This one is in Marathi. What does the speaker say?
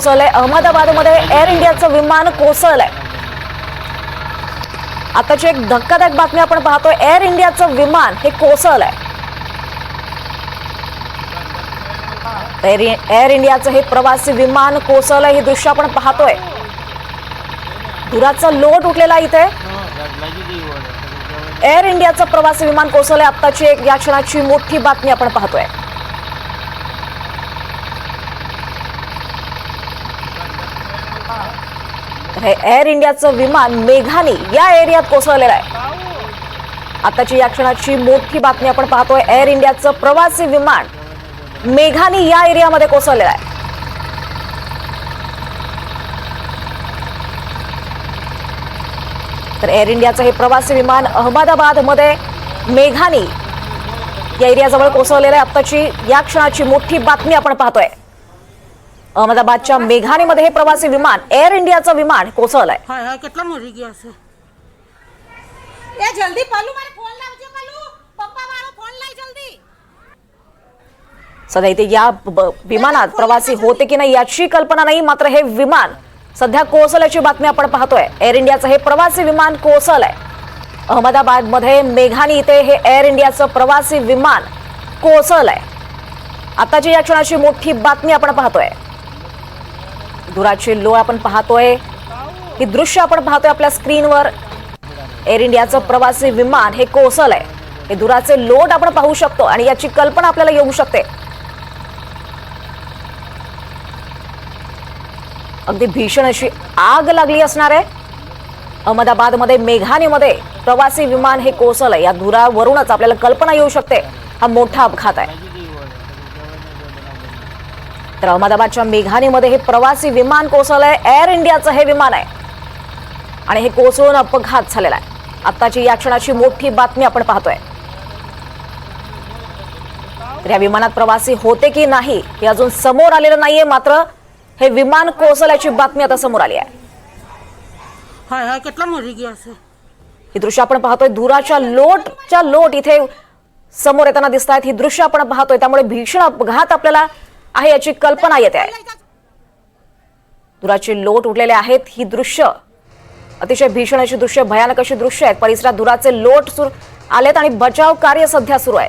कोसळलंय. अहमदाबादमध्ये एअर इंडियाचं विमान कोसळलंय. आताची एक धक्कादायक बातमी आपण पाहतोय. एअर इंडियाचं विमान हे कोसळलंय. एअर एअर इंडियाचं हे प्रवासी विमान कोसळलंय हे दृश्य आपण पाहतोय. धुराचा लोट उठलेला आहे इथे. एअर इंडियाचं प्रवासी विमान कोसळलंय. आत्ताची एक या क्षणाची मोठी बातमी आपण पाहतोय तर हे एअर इंडियाचं विमान मेघानी या एरियात कोसळलेलं आहे. आताची या क्षणाची मोठी बातमी आपण पाहतोय. एअर इंडियाचं प्रवासी विमान मेघानी या एरियामध्ये कोसळलेलं आहे. तर एअर इंडियाचं हे प्रवासी विमान अहमदाबादमध्ये मेघानी या एरियाजवळ कोसळलेलं आहे. आत्ताची या क्षणाची मोठी बातमी आपण पाहतोय. अहमदाबादच्या मेघानीमध्ये हे प्रवासी विमान एअर इंडियाचं विमान कोसळलंय હાય હાય કેટલા મરી ગયા છે એ જલ્દી પલ્લુ મારે ફોન લાવજો પલ્લુ પપ્પા વાળો ફોન લાય જલ્દી सध्या इथे या ब- विमानात प्रवासी होते की नाही याची कल्पना नाही मात्र हे विमान सध्या कोसळल्याची बातमी आपण पाहतोय एअर इंडियाचं हे प्रवासी विमान कोसळलंय अहमदाबादमध्ये मेघानी इथे हे एअर इंडियाचं प्रवासी विमान कोसळलंय आताची या क्षणाची मोठी बातमी आपण पाहतोय धुराची लोळ आपण पाहतोय. ही दृश्य आपण पाहतोय आपल्या स्क्रीनवर. एअर इंडियाचं प्रवासी विमान हे कोसळलंय. हे धुराचे लोट आपण पाहू शकतो आणि याची कल्पना आपल्याला येऊ शकते. अगदी भीषण अशी आग लागली असणार आहे. अहमदाबादमध्ये मेघानीमध्ये प्रवासी विमान हे कोसळलंय. या धुरावरूनच आपल्याला कल्पना येऊ शकते. हा मोठा अपघात आहे. तर अहमदाबादच्या मेघानीमध्ये हे प्रवासी विमान कोसळलंय. एअर इंडियाचं हे विमान आहे. आणि हे कोसळून अपघात झालेला आहे. आत्ताची या क्षणाची मोठी बातमी आपण पाहतोय. तर या विमानात प्रवासी होते की नाही हे अजून समोर आलेलं नाहीये मात्र हे विमान कोसळल्याची बातमी आता समोर आली आहे. ही दृश्य आपण पाहतोय. दुराच्या लोटच्या लोट इथे समोर येताना दिसत आहेत ही दृश्य आपण पाहतोय. त्यामुळे भीषण अपघात आपल्याला आहे याची कल्पना येते. आहे धुराचे लोट उठलेले आहेत ही दृश्य. अतिशय भीषण अशी दृश्य भयानक अशी दृश्य आहेत. परिसरात धुराचे लोट सुरू आलेत आणि बचाव कार्य सध्या सुरू आहे.